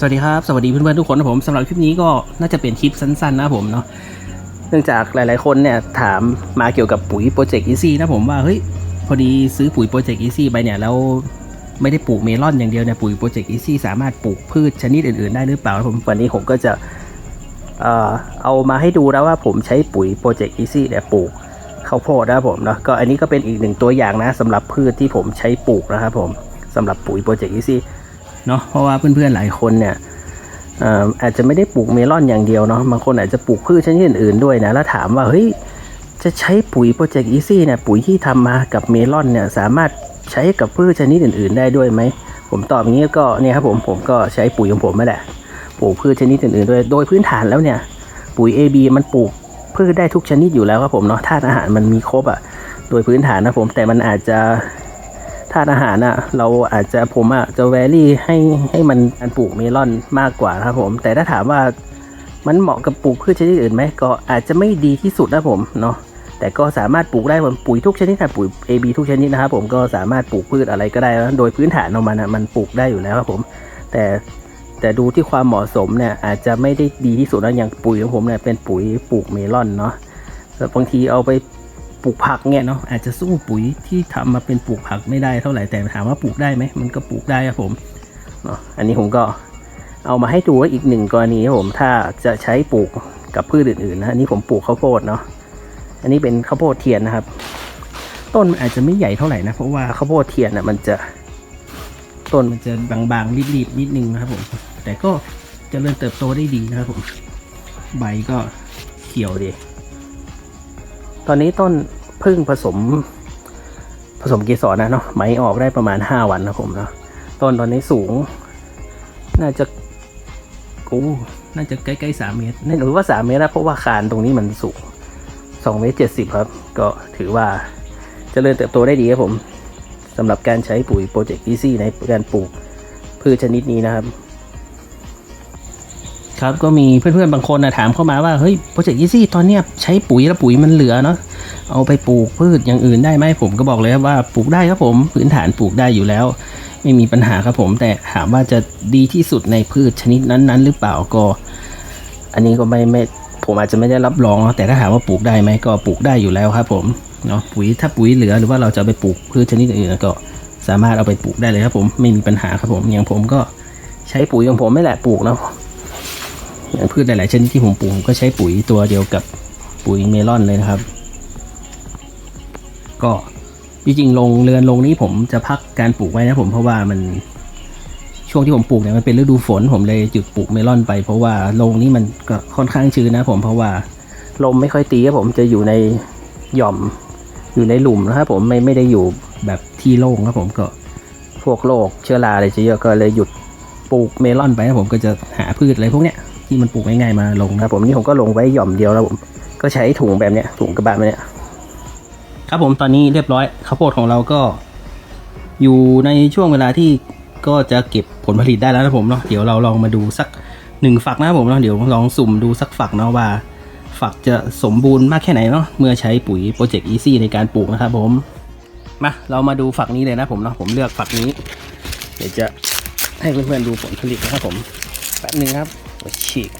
สวัสดีครับ สวัสดีเพื่อนๆทุกคนนะผมสำหรับคลิปนี้ก็น่าจะเป็นคลิปสั้นๆนะผมเนาะเนื่องจากหลายๆคนเนี่ยถามมาเกี่ยวกับปุ๋ยโปรเจกต์อีซี่นะผมว่าเฮ้ยพอดีซื้อปุ๋ยโปรเจกต์อีซี่ไปเนี่ยแล้วไม่ได้ปลูกเมลอนอย่างเดียวเนี่ยปุ๋ยโปรเจกต์อีซี่สามารถปลูกพืชชนิดอื่นๆได้หรือเปล่าผมวันนี้ผมก็จะเอามาให้ดูแล้วว่าผมใช้ปุ๋ยโปรเจกต์อีซี่เนี่ยปลูกข้าวโพดนะผมเนาะก็อันนี้ก็เป็นอีกหนึ่งตัวอย่างนะสำหรับพืชที่ผมใช้ปลูกนะครับผมสำหรับปุ๋ยโปรเจกต์อีซี่ เนาะเพราะว่าเพื่อนๆหลายคนเนี่ยอาจจะไม่ได้ปลูกเมลอนอย่างเดียวเนาะบางคนอาจจะปลูกพืชชนิดอื่นๆด้วยนะแล้วถามว่าเฮ้ยจะใช้ปุ๋ยโปรเจกต์อีซี่เนี่ยปุ๋ยที่ทำมากับเมลอนเนี่ยสามารถใช้กับพืชชนิดอื่น ๆ ได้ด้วยไหมผมตอบอย่างนี้ก็เนี่ยครับผมผมก็ใช้ปุ๋ยของผมไม่แหละปลูกพืชชนิดอื่นๆด้วยโดยพื้นฐานแล้วเนี่ยปุ๋ย AB มันปลูกพืชได้ทุกชนิดอยู่แล้วครับผมเนาะธาตุอาหารมันมีครบอะโดยพื้นฐานนะผมแต่มันอาจจะ ธาตุอาหารอะเราอาจจะผมอะจะแวรี่ให้ให้มันการปลูกเมลอนมากกว่าครับผม แต่ถ้าถามว่ามันเหมาะกับปลูกพืชชนิดอื่นไหมก็อาจจะไม่ดีที่สุดนะผมเนาะแต่ก็สามารถปลูกได้ผมปุ๋ยทุกชนิดค่ะปุ๋ย AB ทุกชนิดนะครับผมก็สามารถปลูกพืชอะไรก็ได้นะโดยพื้นฐานของมันอะมันปลูกได้อยู่แล้วครับผม แต่แต่ดูที่ความเหมาะสมเนี่ยอาจจะไม่ได้ดีที่สุดนะอย่างปุ๋ยของผมเนี่ยเป็นปุ๋ยปลูกเมลอนเนาะแต่บางทีเอาไป ปลูกผักเนี่ยเนาะอาจจะสู้ปุ๋ยที่ทำมาเป็นปลูกผักไม่ได้เท่าไหร่แต่ถามว่าปลูกได้ไหมมันก็ปลูกได้ครับผมเนาะอันนี้ผมก็เอามาให้ดูว่าอีกหนึ่งกรณีครับผมถ้าจะใช้ปลูกกับพืชอื่นๆนะอันนี้ผมปลูกข้าวโพดเนาะอันนี้เป็นข้าวโพดเทียนนะครับ ต้นมันอาจจะไม่ใหญ่เท่าไหร่นะเพราะว่าข้าวโพดเทียนน่ะมันจะต้นมันจะบางๆรีบๆนิดนึงนะครับผมแต่ก็เจริญเติบโตได้ดีนะครับผม ใบก็เขียวดี ตอนนี้ต้นพึ่งผสม ผสมเกสรนะเนาะไหมออกได้ประมาณ 5 วันนะผมเนาะต้นตอนนี้สูง น่าจะกูน่าจะใกล้ๆสามเมตรนี่หรือว่าสามเมตรนะเพราะว่าคานตรงนี้มันสูงสองเมตรเจ็ดสิบครับ ก็ถือว่าเจริญเติบโตได้ดีครับผมสำหรับการใช้ปุ๋ยโปรเจกต์อีซี่ในการปลูกพืชชนิดนี้นะครับ ครับก็มีเพื่อนๆบางคนนะถามเข้ามาว่าเฮ้ยโปรเจกต์อีซี่ตอนเนี้ยใช้ปุ๋ยแล้วปุ๋ยมันเหลือเนาะเอาไปปลูกพืชอย่างอื่นได้ไหมผมก็บอกเลยว่าปลูกได้ครับผมพื้นฐานปลูกได้อยู่แล้ว ไม่มีปัญหาครับผม แต่ถามว่าจะดีที่สุดในพืชชนิดนั้น ๆ หรือเปล่าก็ อันนี้ก็ไม่ไม่ผมอาจจะไม่ได้รับรองเนอะแต่ถ้าถามว่าปลูกได้ไหมก็ปลูกได้อยู่แล้วครับผมเนาะปุ๋ยถ้าปุ๋ยเหลือหรือว่าเราจะไปปลูกพืชชนิดอื่นก็สามารถเอาไปปลูกได้เลยครับผมไม่มีปัญหาครับผมอย่างผมก็ใช้ปุ๋ยของผมไม่แหละปลูกเนาะ พืชหลายๆชนิดที่ผมปลูกผมก็ใช้ปุ๋ยตัวเดียวกับปุ๋ยเมลอนเลยนะครับ ก็จริงๆลงเรือนลงนี้ผมจะพักการปลูกไว้นะผมเพราะว่ามันช่วงที่ผมปลูกเนี่ยมันเป็นฤดูฝนผมเลยหยุดปลูกเมลอนไป เพราะว่าลงนี้มันก็ค่อนข้างชื้นนะผมเพราะว่าลมไม่ค่อยตีครับผมจะอยู่ในหย่อมอยู่ในหลุมนะครับผมไม่ไม่ได้อยู่แบบที่โล่งครับผมก็พวกโรคเชื้อราอะไรจะเยอะก็เลยหยุดปลูกเมลอนไปนะผมก็จะหาพืชอะไรพวกเนี้ย ที่มันปลูกง่ายๆมาลงนะครับผมนี่ผมก็ลงไว้หย่อมเดียวแล้วผมก็ใช้ถุงแบบเนี้ยถุงกระบะแบบเนี้ยครับผมตอนนี้เรียบร้อยข้าวโพดของเราก็ อยู่ในช่วงเวลาที่ก็จะเก็บผลผลิตได้แล้วนะผมเนาะเดี๋ยวเราลองมาดูสักหนึ่งฝักนะครับผมเนาะเดี๋ยวลองสุ่มดูสักฝักเนาะว่า ฝักจะสมบูรณ์มากแค่ไหนเนาะเมื่อใช้ปุ๋ยโปรเจกต์อีซี่ในการปลูกนะครับผมมาเรามาดูฝักนี้เลยนะผมเนาะผมเลือกฝักนี้ เดี๋ยวจะให้เพื่อนๆดูผลผลิตนะครับผมแป๊บหนึงครับ ฉีก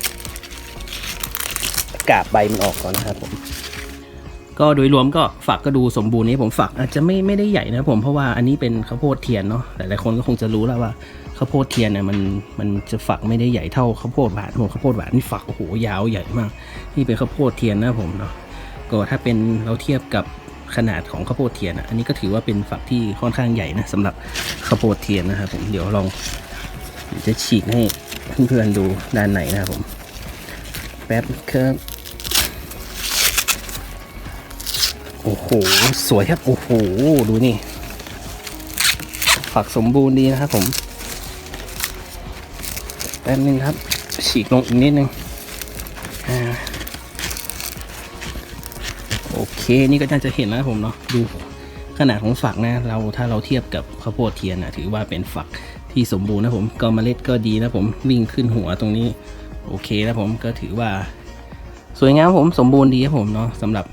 กาบใบมันออกก่อนนะครับผมก็โดยรวมก็ฝักก็ดูสมบูรณ์นี้ผมฝักอาจจะไม่ไม่ได้ใหญ่นะผมเพราะว่าอันนี้เป็นข้าวโพดเทียนเนาะหลายๆคนก็คงจะรู้แล้วว่าข้าวโพดเทียนเนี่ยมันมันจะฝักไม่ได้ใหญ่เท่าข้าวโพดหวานผมข้าวโพดหวานนี่ฝักโอ้โหยาวใหญ่มาก นี่เป็นข้าวโพดเทียนนะผมเนาะก็ถ้าเป็นเราเทียบกับขนาดของข้าวโพดเทียนอะอันนี้ก็ถือว่าเป็นฝักที่ค่อนข้างใหญ่นะสำหรับข้าวโพดเทียนนะครับผมเดี๋ยวลอง จะฉีกให้เพื่อนๆดูด้านไหนนะครับผม แป๊บครับโอ้โห สวยครับ โอ้โห ดูนี่ ฝักสมบูรณ์ดีนะครับผม แป๊บนึงครับ ฉีกลงอีกนิดนึงอ่าโอเค นี่ก็น่าจะเห็นนะครับผมเนาะ ดูขนาดของฝักนะ เราถ้าเราเทียบกับข้าวโพดเทียนนะถือว่าเป็นฝัก ที่สมบูรณ์นะผมก็เมล็ดก็ดีนะผมวิ่งขึ้นหัวตรงนี้ โอเคนะผมก็ถือว่า สวยงามผมสมบูรณ์ดีครับผมเนาะสำหรับ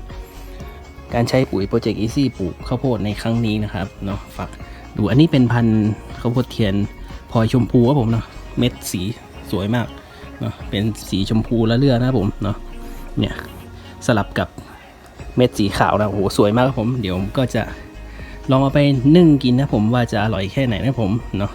การใช้ปุ๋ยโปรเจกต์อีซี่ปลูกข้าวโพดในครั้งนี้นะครับเนาะฝักดูอันนี้เป็นพันธุ์ข้าวโพดเทียนพลอยชมพูครับผมเนาะเม็ดสีสวยมากเนาะเป็นสีชมพูและเลือดนะผมเนาะเนี่ยสลับกับเม็ดสีขาวนะโอ้โหสวยมากครับผม เดี๋ยวผมก็จะลองเอาไปนึ่งกินนะผมว่าจะอร่อยแค่ไหนนะผมเนาะ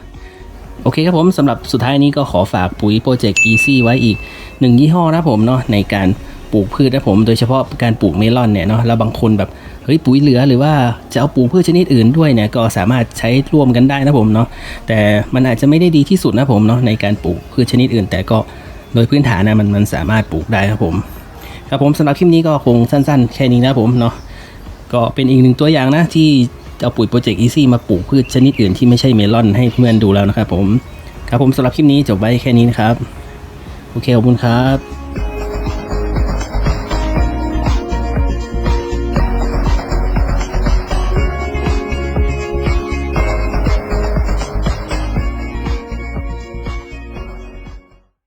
โอเคครับผมสำหรับสุดท้ายนี้ก็ขอฝากปุ๋ยโปรเจกต์ Easy ไว้อีกหนึ่งยี่ห้อนะผมเนาะในการปลูกพืชนะผมโดยเฉพาะการปลูกเมลอนเนี่ยเนาะแล้วบางคนแบบเฮ้ยปุ๋ยเหลือหรือว่าจะเอาปลูกพืชชนิดอื่นด้วยเนี่ยก็สามารถใช้ร่วมกันได้นะผมเนาะแต่มันอาจจะไม่ได้ดีที่สุดนะผมเนาะในการปลูกพืชชนิดอื่น แต่ก็โดยพื้นฐานนะมันมันสามารถปลูกได้ครับผมครับผมสำหรับคลิปนี้ก็คงสั้น ๆ แค่นี้นะผมเนาะก็เป็นอีกหนึ่งตัวอย่างนะที่ เอาปุ๋ยโปรเจกต์อีซี่มาปลูกพืชชนิดอื่นที่ไม่ใช่เมลอนให้เพื่อนดูแล้วนะครับผม ครับผมสำหรับคลิปนี้จบไว้แค่นี้นะครับ โอเคขอบคุณครับ